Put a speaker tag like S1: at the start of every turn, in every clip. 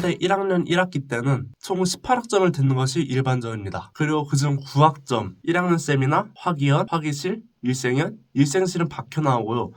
S1: 한데 1학년 1학기 때는 총 18학점을 듣는 것이 일반적입니다. 그리고 그중 9학점 1학년 쌤이나 화기연, 화기실, 일생연, 일생실은 박혀 나오고요.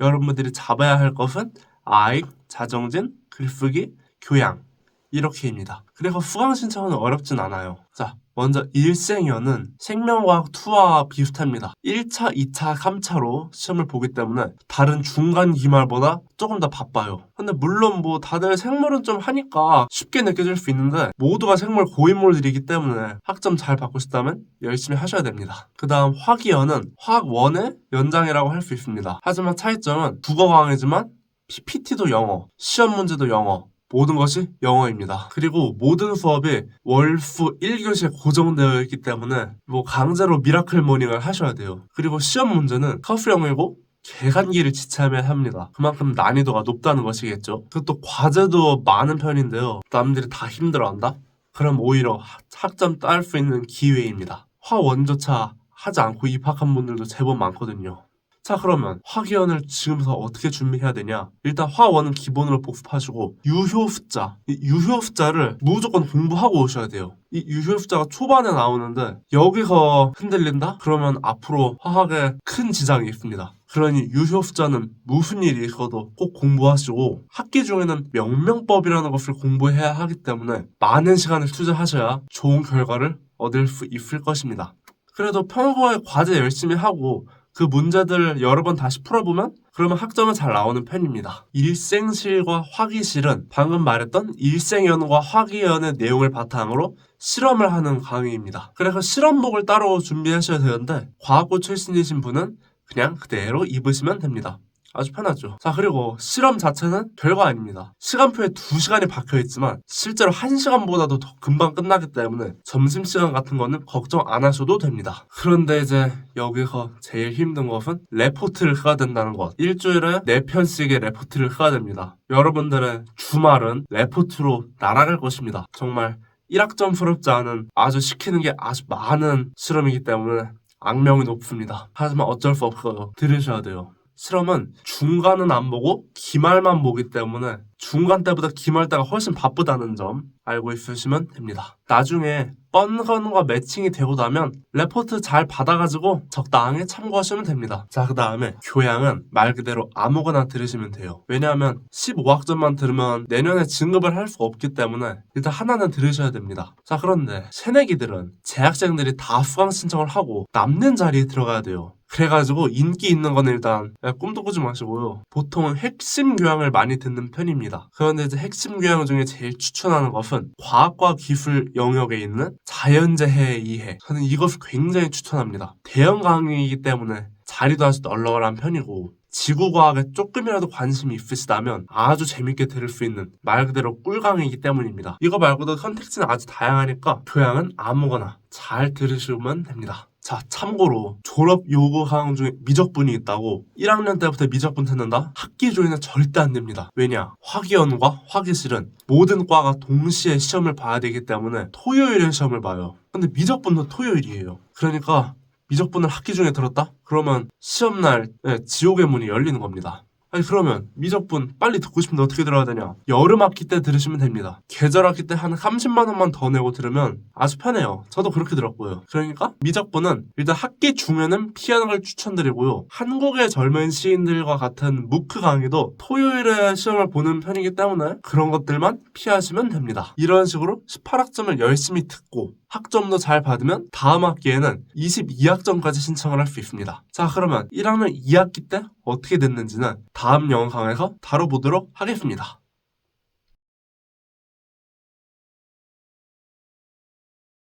S1: 여러분들이 잡아야 할 것은 아익, 자정진, 글쓰기, 교양 이렇게입니다. 그래서 수강 신청은 어렵진 않아요. 자, 먼저 일생연은 생명과학 2와 비슷합니다. 1차, 2차, 3차로 시험을 보기 때문에 다른 중간 기말보다 조금 더 바빠요. 근데 물론 뭐 다들 생물은 좀 하니까 쉽게 느껴질 수 있는데 모두가 생물 고인물들이기 때문에 학점 잘 받고 싶다면 열심히 하셔야 됩니다. 그 다음 화기연은 화학 1의 연장이라고 할 수 있습니다. 하지만 차이점은 국어 강의지만 PPT도 영어, 시험 문제도 영어, 모든 것이 영어입니다. 그리고 모든 수업이 월수 1교시에 고정되어 있기 때문에 뭐 강제로 미라클 모닝을 하셔야 돼요. 그리고 시험 문제는 커프형이고 계산기를 지참해야 합니다. 그만큼 난이도가 높다는 것이겠죠. 또 과제도 많은 편인데요. 남들이 다 힘들어한다? 그럼 오히려 학- 학점 딸 수 있는 기회입니다. 화원조차 하지 않고 입학한 분들도 제법 많거든요. 자 그러면 화기연을 지금부터 어떻게 준비해야 되냐? 일단 화원은 기본으로 복습하시고 유효 숫자 이 유효 숫자를 무조건 공부하고 오셔야 돼요. 이 유효 숫자가 초반에 나오는데 여기서 흔들린다? 그러면 앞으로 화학에 큰 지장이 있습니다. 그러니 유효 숫자는 무슨 일이 있어도 꼭 공부하시고 학기 중에는 명명법이라는 것을 공부해야 하기 때문에 많은 시간을 투자하셔야 좋은 결과를 얻을 수 있을 것입니다. 그래도 평소에 과제 열심히 하고 그 문제들 여러 번 다시 풀어보면 그러면 학점은 잘 나오는 편입니다. 일생실과 화기실은 방금 말했던 일생연과 화기연의 내용을 바탕으로 실험을 하는 강의입니다. 그래서 실험복을 따로 준비하셔야 되는데 과학고 출신이신 분은 그냥 그대로 입으시면 됩니다. 아주 편하죠. 자, 그리고 실험 자체는 별거 아닙니다. 시간표에 2시간이 박혀 있지만 실제로 1시간보다도 더 금방 끝나기 때문에 점심시간 같은 거는 걱정 안 하셔도 됩니다. 그런데 이제 여기서 제일 힘든 것은 레포트를 써야 된다는 것. 일주일에 4편씩의 레포트를 써야 됩니다. 여러분들의 주말은 레포트로 날아갈 것입니다. 정말 1학점스럽지 않은 아주 시키는 게 아주 많은 실험이기 때문에 악명이 높습니다. 하지만 어쩔 수 없어요. 들으셔야 돼요. 실험은 중간은 안 보고 기말만 보기 때문에 중간 때보다 기말 때가 훨씬 바쁘다는 점 알고 있으시면 됩니다. 나중에 뻔건과 매칭이 되고 나면 레포트 잘 받아가지고 적당히 참고하시면 됩니다. 자, 그 다음에 교양은 말 그대로 아무거나 들으시면 돼요. 왜냐하면 15학점만 들으면 내년에 진급을 할 수 없기 때문에 일단 하나는 들으셔야 됩니다. 자, 그런데 새내기들은 재학생들이 다 수강 신청을 하고 남는 자리에 들어가야 돼요. 그래가지고 인기 있는 거는 일단 꿈도 꾸지 마시고요. 보통은 핵심 교양을 많이 듣는 편입니다. 그런데 이제 핵심 교양 중에 제일 추천하는 것은 과학과 기술 영역에 있는 자연재해 이해. 저는 이것을 굉장히 추천합니다. 대형 강의이기 때문에 자리도 아주 널널한 편이고 지구과학에 조금이라도 관심이 있으시다면 아주 재밌게 들을 수 있는 말 그대로 꿀강의이기 때문입니다. 이거 말고도 선택지는 아주 다양하니까 교양은 아무거나 잘 들으시면 됩니다. 자, 참고로 졸업 요구 사항 중에 미적분이 있다고 1학년 때부터 미적분 듣는다? 학기 중에는 절대 안 됩니다. 왜냐? 화기연과 화기실은 모든 과가 동시에 시험을 봐야 되기 때문에 토요일에 시험을 봐요. 근데 미적분도 토요일이에요. 그러니까 미적분을 학기 중에 들었다? 그러면 시험날 네, 지옥의 문이 열리는 겁니다. 아니 그러면 미적분 빨리 듣고 싶은데 어떻게 들어야 되냐? 여름 학기 때 들으시면 됩니다. 계절 학기 때 한 30만 원만 더 내고 들으면 아주 편해요. 저도 그렇게 들었고요. 그러니까 미적분은 일단 학기 중에는 피하는 걸 추천드리고요. 한국의 젊은 시인들과 같은 무크 강의도 토요일에 시험을 보는 편이기 때문에 그런 것들만 피하시면 됩니다. 이런 식으로 18학점을 열심히 듣고 학점도 잘 받으면 다음 학기에는 22학점까지 신청을 할 수 있습니다. 자 그러면 1학년 2학기 때 어떻게 됐는지는 다음 영상에서 다뤄보도록 하겠습니다.